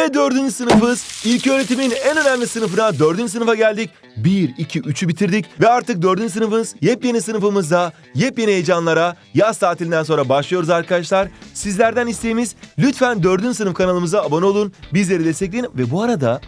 Ve dördüncü sınıfız. İlk öğretimin en önemli sınıfına dördüncü sınıfa geldik. 1, 2, 3'ü bitirdik. Ve artık dördüncü sınıfımız yepyeni sınıfımızda yepyeni heyecanlara yaz tatilinden sonra başlıyoruz arkadaşlar. Sizlerden isteğimiz lütfen dördüncü sınıf kanalımıza abone olun. Bizleri destekleyin ve bu arada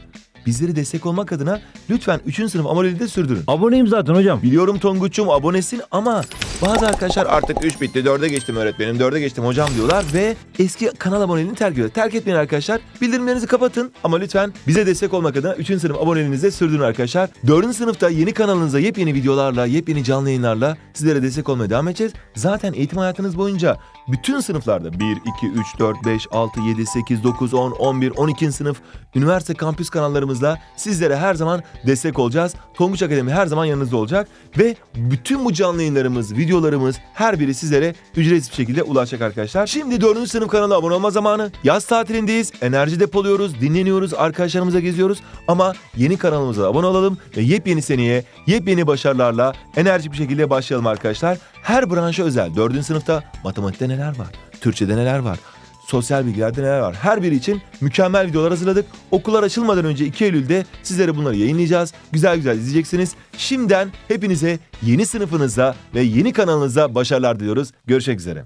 bizleri destek olmak adına lütfen 3. sınıf amoneliği de sürdürün. Aboneyim zaten hocam. Biliyorum Tonguç'um abonesin ama bazı arkadaşlar artık 3 bitti 4'e geçtim öğretmenim 4'e geçtim hocam diyorlar ve eski kanal aboneliğini terk ediyor. Terk etmeyin arkadaşlar. Bildirimlerinizi kapatın ama lütfen bize destek olmak adına 3. sınıf aboneliğinizi sürdürün arkadaşlar. 4. sınıfta yeni kanalınıza yepyeni videolarla, yepyeni canlı yayınlarla sizlere destek olmaya devam edeceğiz. Zaten eğitim hayatınız boyunca bütün sınıflarda 1, 2, 3, 4, 5, 6, 7, 8, 9, 10, 11, 12. sınıf üniversite kampüs kanallarımızla sizlere her zaman destek olacağız. Tonguç Akademi her zaman yanınızda olacak ve bütün bu canlı yayınlarımız, videolarımız her biri sizlere ücretsiz bir şekilde ulaşacak arkadaşlar. Şimdi 4. sınıf kanala abone olma zamanı. Yaz tatilindeyiz. Enerji depoluyoruz, dinleniyoruz, arkadaşlarımıza geziyoruz ama yeni kanalımıza abone olalım ve yepyeni seneye, yepyeni başarılarla enerjik bir şekilde başlayalım arkadaşlar. Her branşa özel 4. sınıfta matematikte neler var? Türkçede neler var? Sosyal bilgilerde neler var? Her biri için mükemmel videolar hazırladık. Okullar açılmadan önce 2 Eylül'de sizlere bunları yayınlayacağız. Güzel güzel izleyeceksiniz. Şimdiden hepinize yeni sınıfınızda ve yeni kanalınızda başarılar diliyoruz. Görüşmek üzere.